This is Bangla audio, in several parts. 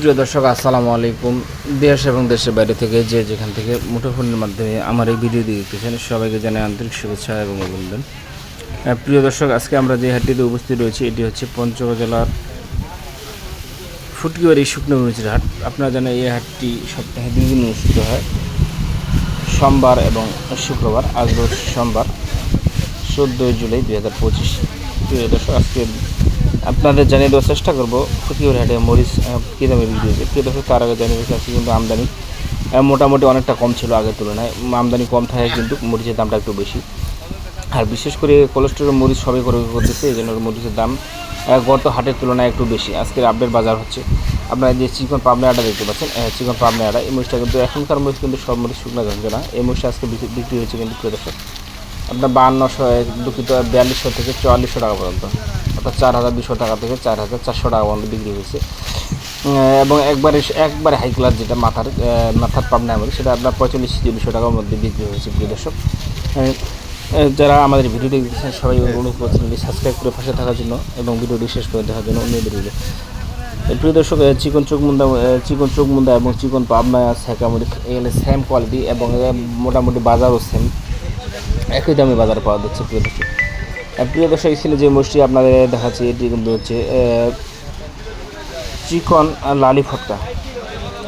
প্রিয় দর্শক, আসসালামু আলাইকুম। দেশ এবং দেশের বাইরে থেকে যে যেখান থেকে মুঠোফোনের মাধ্যমে আমার এই ভিডিও দেখতেছেন, সবাইকে জানাই আন্তরিক শুভেচ্ছা এবং অভিনন্দন। প্রিয় দর্শক, আজকে আমরা যে হাটটিতে উপস্থিত রয়েছি, এটি হচ্ছে পঞ্চগড় জেলার ফুটকিবাড়ি শুকনো মরিচের হাট। আপনারা জানেন এই হাটটি সপ্তাহে দুই দিন অনুষ্ঠিত হয়। সোমবার এবং শুক্রবার, আজ সোমবার, চোদ্দোই জুলাই দুই হাজার পঁচিশ। প্রিয় দর্শক আজকে আপনাদের জানিয়ে দেওয়ার চেষ্টা করব ফকির হাটে মরিচ কী দামে বিক্রি হয়েছে? প্রিয় দর্শক, তার আগে জানিয়ে দিচ্ছি আজকে কিন্তু আমদানি মোটামুটি অনেকটা কম ছিল আগের তুলনায়। আমদানি কম থাকে কিন্তু মরিচের দামটা একটু বেশি। আর বিশেষ করে কোলেস্টেরল মরিচ সবাই করে করতেছে, এই জন্য মরিচের দাম গত হাটের তুলনায় একটু বেশি। আজকের আপডেট বাজার হচ্ছে, আপনারা যে চিকন পাবনা আটা দেখতে পাচ্ছেন চিকন পাবনা আটা, এই মরিচটা কিন্তু এখনকার মরিচ কিন্তু সব মরিচ শুকনো গঞ্জ না। এই মরিচটা আজকে বিক্রি- হয়েছে কিন্তু প্রিয় দর্শক, আপনার বাহান্নশো দুঃখিত, বিয়াল্লিশশো থেকে চুয়াল্লিশশো টাকা পর্যন্ত। অর্থাৎ চার হাজার দুশো টাকা থেকে চার হাজার চারশো টাকা পর্যন্ত বিক্রি হয়েছে। এবং একবারে একবারে হাই ক্লাস যেটা মাথার মাথার পাবনা আমাদের সেটা আপনার পঁয়তাল্লিশ দুশো টাকার মধ্যে বিক্রি হয়েছে, প্রিয় দর্শক। যারা আমাদের ভিডিওটি দেখছেন সবাই অনুরোধ করছেন সাবস্ক্রাইব করে পাশে থাকার জন্য এবং ভিডিওটি শেষ করে দেখার জন্য অনুরোধ রইল। প্রিয় দর্শক চিকন চোখ মুন্দা চিকন চোখ মুন্দা এবং চিকন পাবনা সেকামুড়ি এগুলো সেম কোয়ালিটি এবং মোটামুটি বাজারও সেম একই দামে বাজার পাওয়া যাচ্ছে, প্রিয় দর্শক। প্রিয় দর্শক ছিল যে মোষটি আপনাদের দেখাচ্ছি, এটি কিন্তু হচ্ছে চিকন লালি ফটকা।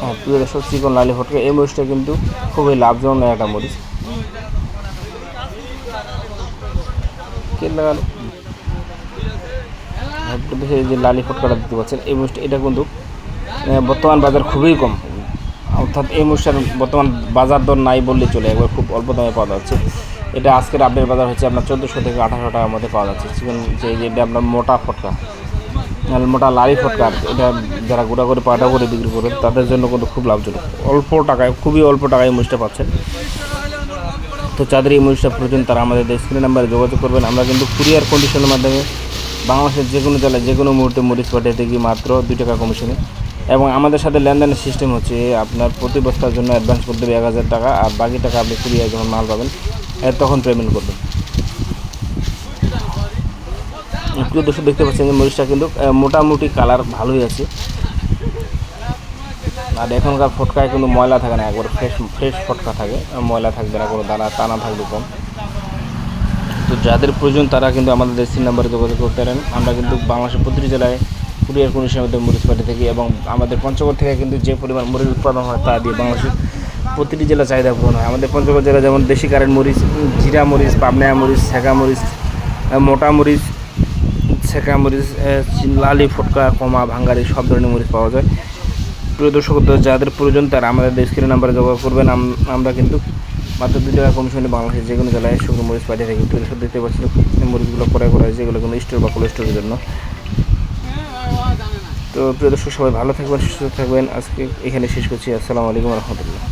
হ্যাঁ প্রিয় দর্শক, চিকন লালি ফটকা। এই মরিচটা কিন্তু খুবই লাভজনক একটা মরিচ যে লালি ফটকাটা দেখতে পাচ্ছেন, এই মরিচটা এটা কিন্তু বর্তমান বাজার খুবই কম। অর্থাৎ এই মরিচটার বর্তমান বাজার দর নাই বললে চলে, একবার খুব অল্প দামে পাওয়া যাচ্ছে। এটা আজকের আপডেট বাজার হচ্ছে আপনার চোদ্দোশো থেকে আঠারোশো টাকার মধ্যে পাওয়া যাচ্ছে। চিকন যে এটা আপনার মোটা ফটকা মোটা লারি ফটকা, এটা যারা গোটা করে, পাটা করে, বিক্রি করেন তাদের জন্য কিন্তু খুব লাভজনক। অল্প টাকায়, খুবই অল্প টাকায় মরিচটা পাচ্ছেন। তো যাদের এই মরিচটা প্রয়োজন, তারা আমাদের স্ক্রিন নাম্বারে যোগাযোগ করবেন। আমরা কিন্তু কুরিয়ার কন্ডিশনের মাধ্যমে বাংলাদেশের যে কোনো জেলায় যে কোনো মুহূর্তে মরিচ পাঠিয়ে থাকি মাত্র দুই টাকা কমিশনে এবং আমাদের সাথে লেনদেনের সিস্টেম হচ্ছে, আপনার প্রতি বস্তার জন্য অ্যাডভান্স করতে হবে এক হাজার টাকা, আর বাকি টাকা আপনি কুরিয়ার যখন মাল পাবেন তখন পেমেন্ট করবেন প্রিয় দর্শক দেখতে পাচ্ছেন যে মরিচটা কিন্তু মোটামুটি কালার ভালোই আছে। আর এখনকার ফটকায় কিন্তু ময়লা থাকে না, একবার ফ্রেশ ফ্রেশ ফটকা থাকে। ময়লা থাকবে না, কোনো দানা টানা থাকবে কম। তো যাদের প্রয়োজন, তারা কিন্তু আমাদের দেশের নাম্বারে যোগাযোগ করতে পারেন। আমরা কিন্তু বাংলাদেশের প্রতিটি জেলায় কুরিয়ার কন্ডিশনের মধ্যে মরিচ পাঠিয়ে থাকি এবং আমাদের পঞ্চগড় থেকে কিন্তু যে পরিমাণ মরিচ উৎপাদন হয় তা দিয়ে বাংলাদেশের প্রতিটি জেলা চাহিদা পূরণ হয়। আমাদের পঞ্চগড় জেলা যেমন দেশি কারেন্ট মরিচ জিরা মরিচ, পাবনা মরিচ ছেঁকা মরিচ মোটা মরিচ ছেঁকা মরিচ লালি, ফটকা, কমা, ভাঙ্গারি, সব ধরনের মরিচ পাওয়া যায়। প্রিয় দর্শক যাদের প্রয়োজন তারা আমাদের স্ক্রিন নাম্বারে যোগাযোগ করবেন। আমরা কিন্তু মাত্র দুই টাকা কমিশনে বাংলাদেশের যে কোনো জেলায় শুকনো মরিচ পাঠিয়ে থাকি। প্রিয় দর্শক দেখতে পাচ্ছেন মরিচগুলো ক্রয় করা হয়েছে এগুলো কোনো স্টোর বা কোল্ড স্টোরের জন্য। তো প্রিয় দর্শক, সবাই ভালো থাকবেন, সুস্থ থাকবেন। আজকে এখানে শেষ করছি। আসসালামু আলাইকুম রহমতুল্লাহ।